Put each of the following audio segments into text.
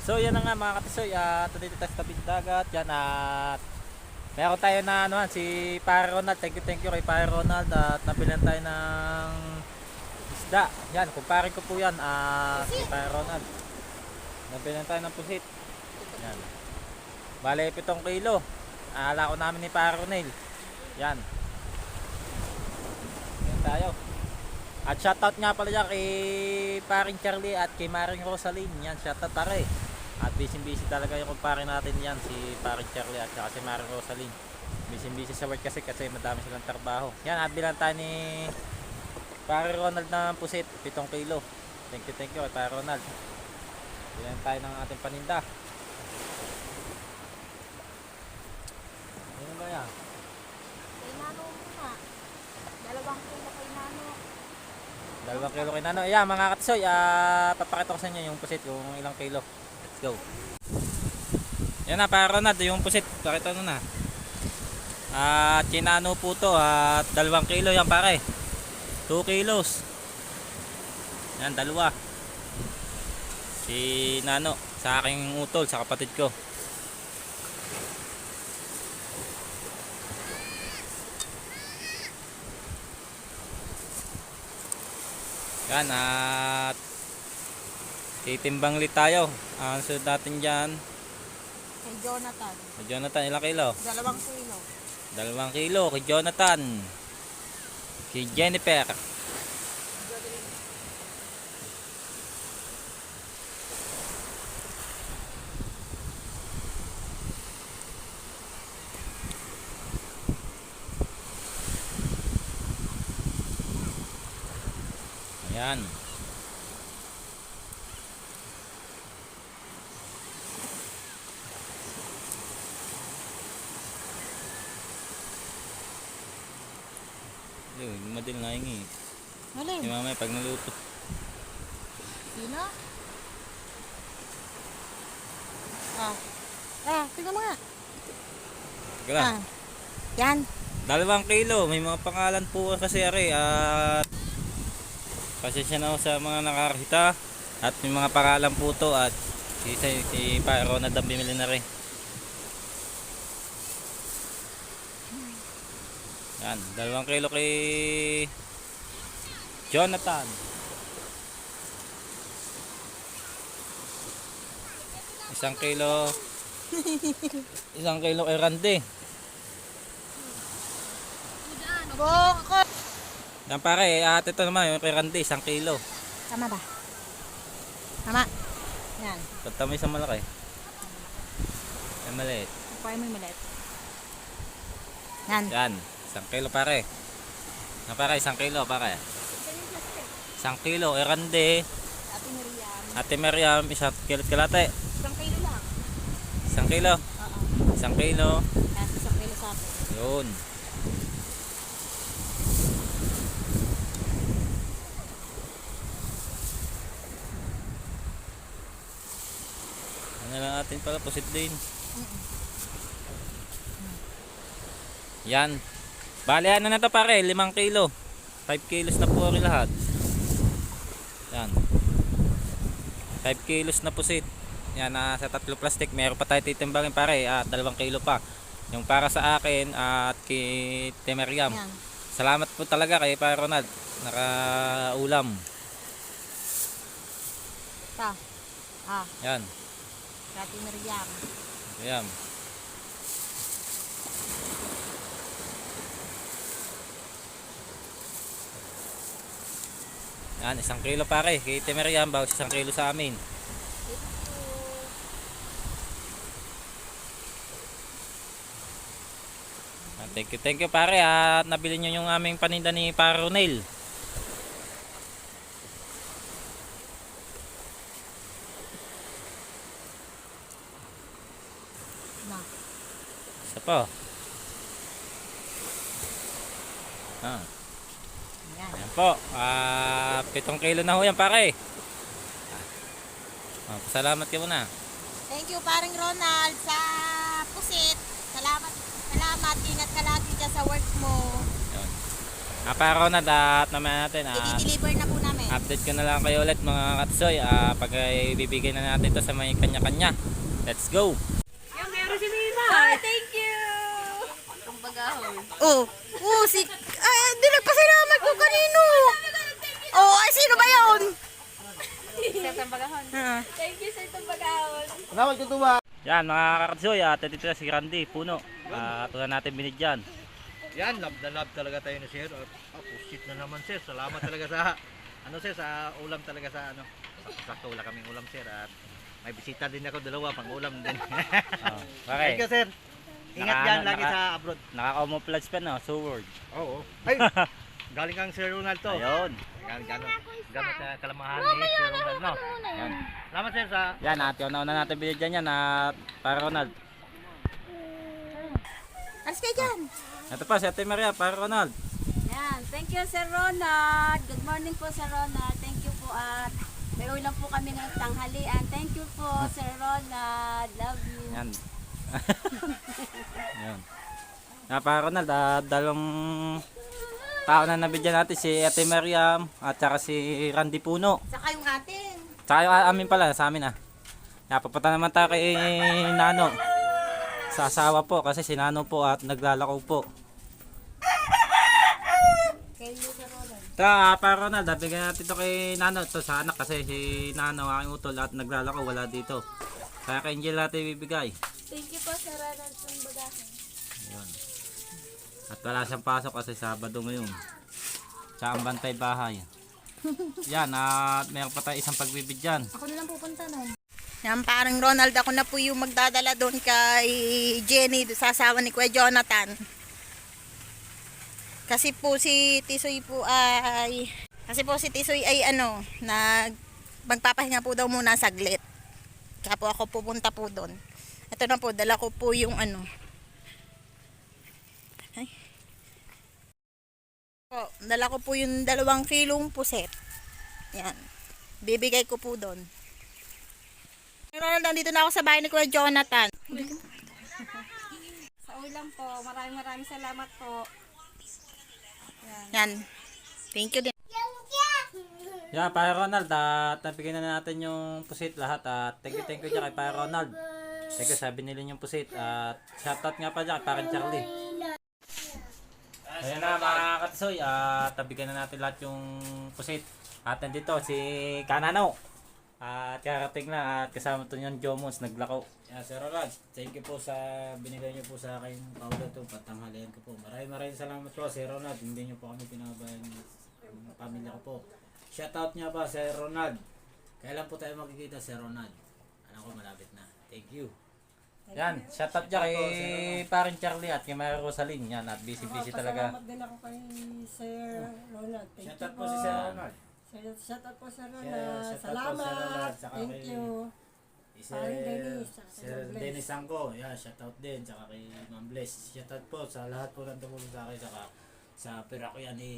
So yan na nga mga katisoy, at dito tayo sa tabing dagat, yan at meron tayo na ano si Pare Ronald, thank you thank you kay Pare Ronald at nabilan tayo ng isda. Yan, kumpare ko po yan, ah si Pare Ronald. Nabilan tayo ng pusit. Yan. Bale, 7 kilo. Ala ko namin ni Pare Ronel. Yan. Yan tayo. At shoutout nga pala dyan kay paring Charlie at kay Maring Rosaline. Yan, shoutout pare. At busy busy talaga yung kumpare natin yan, si paring Charlie at saka si Maring Rosaline. Busy busy sa work kasi kasi madami silang trabaho. Yan, at bilang tayo ni pare Ronald na pusit, 7 kilo. Thank you, thank you kay pare Ronald. Bilang tayo ng ating paninda. Ano ba yan? Kay Nano muna. Dalawang kilo kay Nano. Dalawang kilo kay Nano. Ayan mga katsoy, ah, papakita ko sa inyo yung pusit kung ilang kilo. Let's go. Yan na, para Ronald, yung pusit. Pakita mo na. At kinano po to at dalawang kilo yan pare. 2 kilos. Yan, dalawa. Si Nano, sa aking utol, sa kapatid ko. Yan at titimbang ulit tayo. Ang sunod natin dyan. Kay Jonathan. Kay Jonathan, ilang kilo? Dalawang kilo. Dalawang kilo kay Jonathan. Si Jennifer. Ayan. Yun, madil nga yung eh. Alin? Yung mamaya pag naluto. Sino? Ah. Ah, tingnan mo nga. Lang. Ah. Yan. Dalawang kilo. May mga pangalan po kasi ari. At pasensya na ako sa mga nakakita. At may mga pangalan po to. At si, si, si Ronald ang bimili na rin. Yan. Dalawang kilo kay Jonathan. Isang kilo. Isang kilo kay Randy. Yan pare, at ito naman yung kay Randy, isang kilo. Tama ba? Tama. Yan. Punta mo isang malaki. Yan maliit. Kukuha mo yung maliit. Yan. Yan, isang kilo pare. Yan pare, isang kilo pare. Isang kilo, kay Randy. Ate Miriam. Ate Miriam, isang kilo kalate. Isang kilo lang. Isang kilo. Oo. Isang kilo. Yan, isang kilo sa akin. Yun. Ano lang natin pala, pusit din. Yan. Bale, ano na to pare, 5 kilo. 5 kilos na po rin lahat. Yan. 5 kilos na pusit. Yan, na sa tatlo plastic, meron pa tayo titimbangin pare, at 2 kilo pa. Yung para sa akin at kay Temeriam. Yan. Salamat po talaga kay Pare Ronald. Nakaulam. Ta. Ah, Yan. Ate Miriam. Ayan. Yan, isang kilo pare. Kay Temeriam, bawas isang kilo sa amin. Ah, Thank you, thank you pare at nabili nyo yung aming paninda ni Pare Ronel. Na. Isa pa. Ah, po. Ah, pitong kilo na ho yan pare. Ah, salamat ka muna. Thank you, paring Ronald, sa pusit. Salamat, salamat. Ingat ka lagi dyan sa work mo. Yan. Ah, para Ronald, at naman natin, ah, I-deliver na po namin. update ko na lang kayo ulit mga katsoy. Ah, pag ay ibibigay na natin to sa may kanya-kanya. Let's go! Yung meron si Mima. Ay, thank you. Ang bagahon. Oh, oh, si... Ay, hindi nagpasalamat ko kanino. Oh, ay, sino ba yun? Sir Tambagahon. Thank you, Sir Tambagahon. Salamat ko tuwa. Yan mga kakatsoy, at dito na si Randy, puno. Ah, ito na natin binidyan. Yan, love na love talaga tayo ni Sir. At oh, pusit na naman Sir. Salamat talaga sa ano Sir, sa ulam talaga sa ano. Sakto wala kaming ulam Sir at may bisita din ako dalawa pang ulam din. Oh, Thank you okay. Sir. Ingat Naka- yan lagi naka- sa abroad. Naka-camouflage pa no, sword. Oo. Ay, galing kang Sir Ronald to. Ayun. Galing sa kalamahan ni Sir Ronald no. Yan. Salamat Sir sa Yan, at yun na natin binidyan yan at para Ronald. Alas kayo dyan. Ito pa si Ate Maria, para Ronald. Yan. Thank you, Sir Ronald. Good morning po, Sir Ronald. Thank you po at may ulam po kami ng tanghalian. Thank you po, Sir Ronald. Love you. Yan. Yan. Na para Ronald, ah, dalawang tao na nabidyan natin si Ate Mariam at saka si Randy Puno. Saka yung atin. Tsaka yung amin pala, sa amin ah. Napapunta naman tayo kay Nano. Sa asawa po kasi si Nano po at naglalakaw po. Ito, para Ronald, bigyan natin ito kay Nano. Ito sa anak kasi si Nano aking utol at naglalakaw wala dito. Kaya kay Angel natin ibibigay. Thank you po, Sir Ronald. Sa bagahe. Ayun. At wala siyang pasok kasi Sabado ngayon. Sa ang bantay bahay. Yan, at meron pa tayo isang pagbibigyan. Ako na lang pupunta nun. Yan, parang Ronald, ako na po yung magdadala doon kay Jenny, sa asawa ni Kuya Jonathan. Kasi po si Tisoy po ay... Kasi po si Tisoy ay ano, nag... Magpapahinga po daw muna saglit. Kaya po ako pupunta po doon. Ito na po, dala ko po yung ano. Po, dala ko po yung dalawang kilong puset. Yan. Bibigay ko po doon. Ronald, nandito na ako sa bahay ni Kuya Jonathan. Sa ulam po, maraming maraming salamat po. Yan. Thank you din. Yan, para Ronald, at nabigyan na natin yung pusit lahat. At thank you, thank you dyan kay para Ronald. Thank you, sabi nila yung pusit. At shoutout nga pa dyan kay parang Charlie. Ayan na mga katsoy, at nabigyan na natin lahat yung pusit. At nandito si Kanano. At karating na at kasama to yung Jomons, naglako. Yeah, Sir Ronald, thank you po sa binigay niyo po sa akin paulo to patanghalian ko po. Maraming maraming salamat po Sir Ronald, hindi niyo po kami pinabayaan ng pamilya ko po. Shoutout niya pa Sir Ronald. Kailan po tayo magkikita Sir Ronald? Alam ko malapit na. Thank you. Yan, shoutout niya kay parin Charlie at kay Mary Rosaline. Yan, at busy-busy talaga. Salamat din ako kay Sir Ronald. Thank Shoutout you po si Sir Ronald. Shout- Shoutout po Sir Ronald. shoutout po, Sir Ronald. Salamat. Saka Thank kay- you. Sir, Paring Dennis, saka Sir Ma'am Bless. Dennis Angko, yeah, shoutout din, tsaka kay Ma'am Bless. Shoutout po sa lahat po ng tumulong sa akin, saka sa Pirakyan ni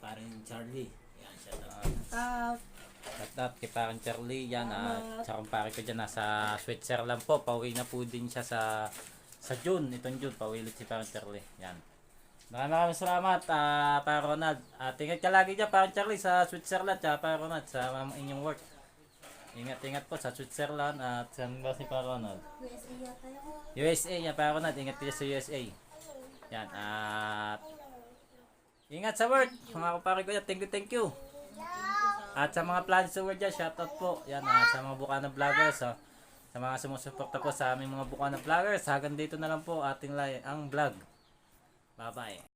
Paring Charlie. Yan, shoutout. Ah, Shoutout kay Paring Charlie, yan, at Salamat. tsaka ang pare ko dyan, nasa Switzerland po, pauwi na po din siya sa sa June, itong June, pauwi ulit si Paring Charlie. Yan. Maraming maraming salamat, ah, Parang Ronald. At ingat ka lagi dyan, Parang Charlie, sa Switzerland, tsaka Parang Ronald, sa inyong work. Ingat-ingat po sa Switzerland at sa ba si Parang Ronald? USA yan, Parang Ronald. Ingat kayo sa USA. Yan, at ingat sa work, mga kapare ko yan. Thank you, thank you. At sa mga plans work dyan, shoutout po. Yan, ah, sa mga Bukana vloggers. ah. sa mga sumusuporta po sa aming mga Bukana vloggers. Hanggang dito na lang po ating li- ang vlog. Bye-bye.